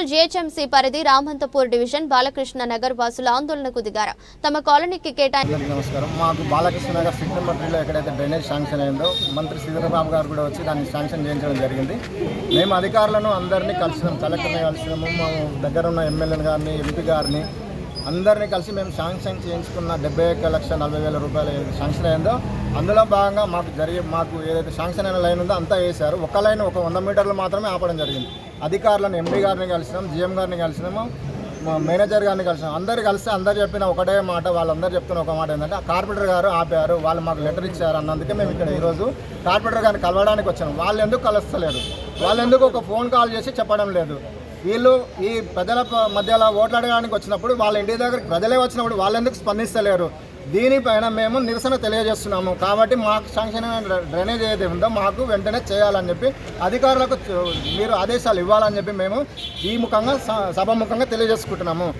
Municipal GHMC పరిధి Ramanthapur division Balakrishna Nagar వాసులు ఆందోళనకు దిగారు. తమ కాలనీకి కేటాయి అందరికీ నమస్కారం. మాకు బాలకృష్ణ నగర్ ఫిట్ నెంబర్ త్రీలో ఎక్కడైతే డ్రైనేజ్ శాంక్షన్ అయిందో మంత్రి శ్రీధరబాబు గారు కూడా వచ్చి దాన్ని శాంక్షన్ చేయించడం జరిగింది. మేము అధికారులను అందరినీ కలిసినాం కలెక్టర్ని కలిసినాము. మా దగ్గర ఉన్న ఎమ్మెల్యేని గారిని ఎంపీ గారిని అందరినీ కలిసి మేము శాంక్షన్ చేయించుకున్న డెబ్బై ఒక్క లక్ష నలభై వేల రూపాయలు ఏదైతే శాంక్షన్ అయిందో అందులో భాగంగా మాకు జరిగే మాకు ఏదైతే శాంక్షన్ అయిన లైన్ ఉందో అంతా వేశారు. ఒక లైన్ ఒక వంద మీటర్లు మాత్రమే ఆపడం జరిగింది. అధికారులను ఎంపీ గారిని కలిసినాం జీఎం గారిని కలిసినాము మా మేనేజర్ గారిని కలిసాం అందరు కలిస్తే అందరు చెప్పిన ఒకటే మాట వాళ్ళందరూ చెప్తున్న ఒక మాట ఏంటంటే ఆ కార్పొరేటర్ గారు ఆపారు వాళ్ళు మాకు లెటర్ ఇచ్చారు అన్నందుకే మేము ఇక్కడ ఈరోజు కార్పొరేటర్ గారిని కలవడానికి వచ్చాము వాళ్ళు ఎందుకు కలుస్తలేరు? వాళ్ళు ఎందుకు ఒక ఫోన్ కాల్ చేసి చెప్పడం లేదు? వీళ్ళు ఈ ప్రజల మధ్యలో ఓట్లాడడానికి వచ్చినప్పుడు వాళ్ళ ఇంటి దగ్గరికి ప్రజలే వచ్చినప్పుడు వాళ్ళెందుకు స్పందిస్తలేరు? దీనిపైన మేము నిరసన తెలియజేస్తున్నాము. కాబట్టి మాకు శాంక్షన్ అయిన డ్రైనేజ్ ఏదైతే ఉందో మాకు వెంటనే చేయాలని చెప్పి అధికారులకు మీరు ఆదేశాలు ఇవ్వాలని చెప్పి మేము ఈ ముఖంగా స- సభాముఖంగా తెలియజేసుకుంటున్నాము.